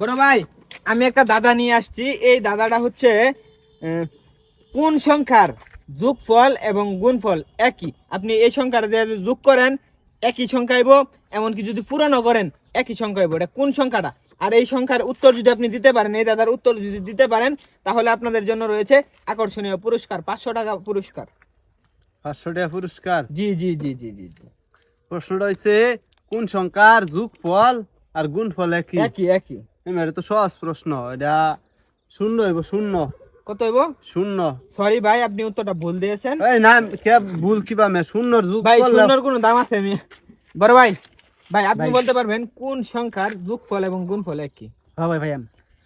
বড় ভাই আমি একটা দাদা নিয়ে আসছি। এই দাদাটা হচ্ছে কোন সংখ্যার যোগফল এবং গুণফল একই? আপনি এই যদি যোগ করেন একই সংখ্যা আইব এমনকি যদি পূরণও করেন একই সংখ্যা আইব এটা কোন সংখ্যাটা? আর এই সংখ্যার উত্তর যদি আপনি দিতে পারেন এই দাদার উত্তর যদি দিতে পারেন তাহলে আপনাদের জন্য রয়েছে আকর্ষণীয় পুরস্কার পাঁচশো টাকা পুরস্কার। পাঁচশো টাকা পুরস্কার? জি জি জি জি জি জি। প্রশ্নটা হয়েছে কোন সংখ্যার যুগ ফল আর গুণ ফল একই? একই একই। এটা তো সহজ প্রশ্ন এটা শূন্য হইব শূন্য। কত হইব? শূন্য। সরি ভাই আপনি উত্তরটা ভুল দিয়েছেন। এই না কে ভুল কিবা মে শূন্যর যুগ ভাই শূন্যর কোনো দাম আছে আমি বড় ভাই ভাই আপনি বলতে পারবেন কোন সংখ্যার যোগফল এবং গুণফল একই? হ্যাঁ ভাই ভাই।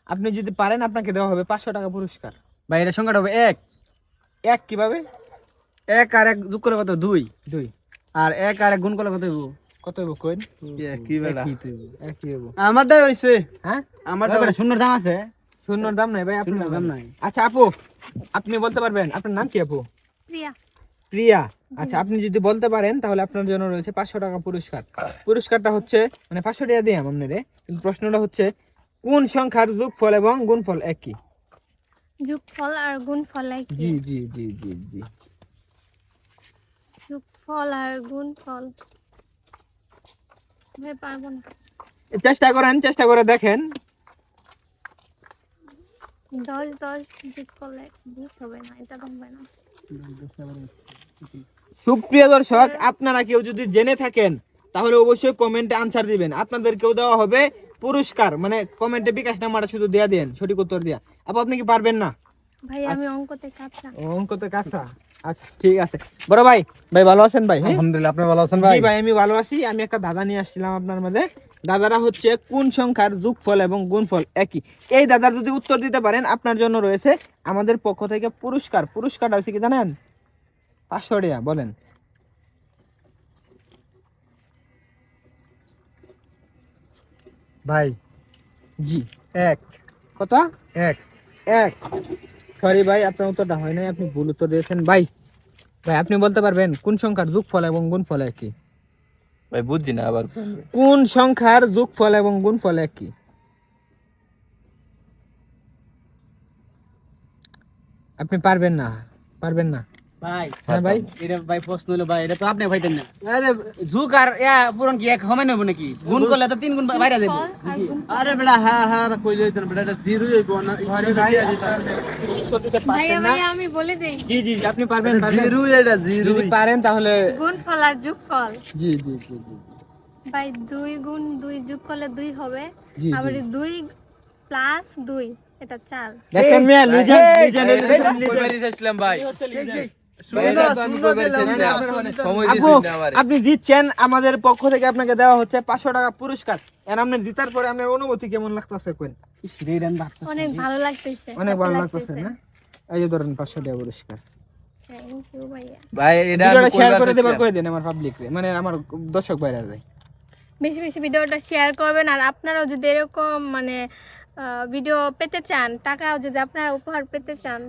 আপনি যদি পারেন আপনাকে দেওয়া হবে পাঁচশো টাকা পুরস্কার। ভাই এটা সংখ্যাটা হবে এক। এক কীভাবে? এক আর এক যোগ করে কত? দুই। দুই। আর এক আর এক গুণ করলে কত হইব? কত হইব কইন? কি বেড়া। একই হইব। আমারটাই হইছে। হ্যাঁ? আমারটা ভাই, ভাই, শূন্যর দাম আছে। শূন্যর দাম নাই ভাই আপনার দাম দাম নাই। নাই। আচ্ছা আপু আপনি বলতে পারবেন আপনার নাম কি আপু? প্রিয়া। প্রিয়া। আচ্ছা আপনি যদি বলতে পারেন তাহলে আপনার জন্য রয়েছে পাঁচশো টাকা পুরস্কার। পুরস্কারটা হচ্ছে মানে পাঁচশো টাকা দিয়ে আপনারে কিন্তু প্রশ্নটা হচ্ছে কোন সংখ্যার যোগফল এবং গুণফল একই? যোগফল আর গুণফল একই। জি জি জি জি জি। যোগফল আর গুণফল। চেষ্টা করেন চেষ্টা করে দেখেন। দশ দশ যোগ করলে বিশ হবে না এটা তো না। সুপ্রিয় দর্শক আপনারা কেউ যদি জেনে থাকেন তাহলে অবশ্যই কমেন্টে আনসার দিবেন। আপনাদের কেউ দেওয়া হবে পুরস্কার মানে কমেন্টে বিকাশ নাম্বারটা শুধু দেয়া দেন সঠিক উত্তর দিয়া। আপু আপনি কি পারবেন না? ভাই আমি অঙ্কতে কাঁচা। অঙ্কতে কাঁচা। আচ্ছা ঠিক আছে। বড় ভাই ভাই ভালো আছেন ভাই হ্যাঁ? আলহামদুলিল্লাহ আপনি ভালো আছেন জি ভাই আমি ভালো আছি। আমি একটা দাদা নিয়ে আসছিলাম আপনার মধ্যে দাদারা হচ্ছে কোন সংখ্যার যোগফল এবং গুণফল একই? এই দাদার যদি উত্তর দিতে পারেন আপনার জন্য রয়েছে আমাদের পক্ষ থেকে পুরস্কার। পুরস্কারটা হচ্ছে কি জানেন? পাঁচশো টাকা বলেন। ভাই জি। এক। কত? এক। এক। সরি ভাই আপনার উত্তরটা হয় নাই আপনি ভুল উত্তর দিয়েছেন। ভাই ভাই আপনি বলতে পারবেন কোন সংখ্যার যোগফল এবং গুণ গুণফল একই? ভাই বুঝছি না আবার। কোন সংখ্যার যোগফল এবং গুণ গুণফল একই? আপনি পারবেন না পারবেন না। ভাই হ্যাঁ ভাই এটা ভাই প্রশ্ন হলো ভাই এটা তো আপনি ভাইতেন না আরে যুগ আর ইয়া পূরণ কি এক সমান হইব নাকি গুণ করলে তো তিন গুণ বাইরে যাবে আর বেড়া হ্যাঁ হ্যাঁ কইলে হইতো না বেড়া জিরো হইব না উত্তর দিতে ভাইয়া পারছেন না ভাইয়া আমি বলে দেই জি জি জি, আপনি পারবেন পারবেন জিরো এটা জিরো যদি পারেন তাহলে গুণফল আর যোগফল জি জি জি জি ভাই দুই গুণ দুই যোগ করলে দুই হবে আবার দুই প্লাস দুই এটা চার দেখেন মিয়া লিজেন্ড লিজেন্ড কইবারই চাইছিলাম ভাই শূন্য এটা তো আমি শূন্য কইবারই দিলাম চাইছিলাম। না, সময় আপু দিয়েছেন না আমারে। আপনি দিচ্ছেন আমাদের পক্ষ থেকে আপনাকে দেওয়া হচ্ছে পাঁচশো টাকা পুরস্কার। এর আপনি পরে আপনার অনুভূতি কেমন লাগতেছে কোন? অনেক ভালো লাগতেছে অনেক ভালো লাগতেছে। না? এই যে ধরেন পাঁচশো টাকা পুরস্কার। থ্যাংক ভাই এটা শেয়ার করে দেবার চাইছিলাম। দেন আমার পাবলিক মানে আমার দর্শক বাইরে যায় বেশি বেশি ভিডিওটা শেয়ার করবেন আর আপনারাও যদি এরকম মানে ভিডিও পেতে চান টাকা যদি আপনারা উপহার পেতে চান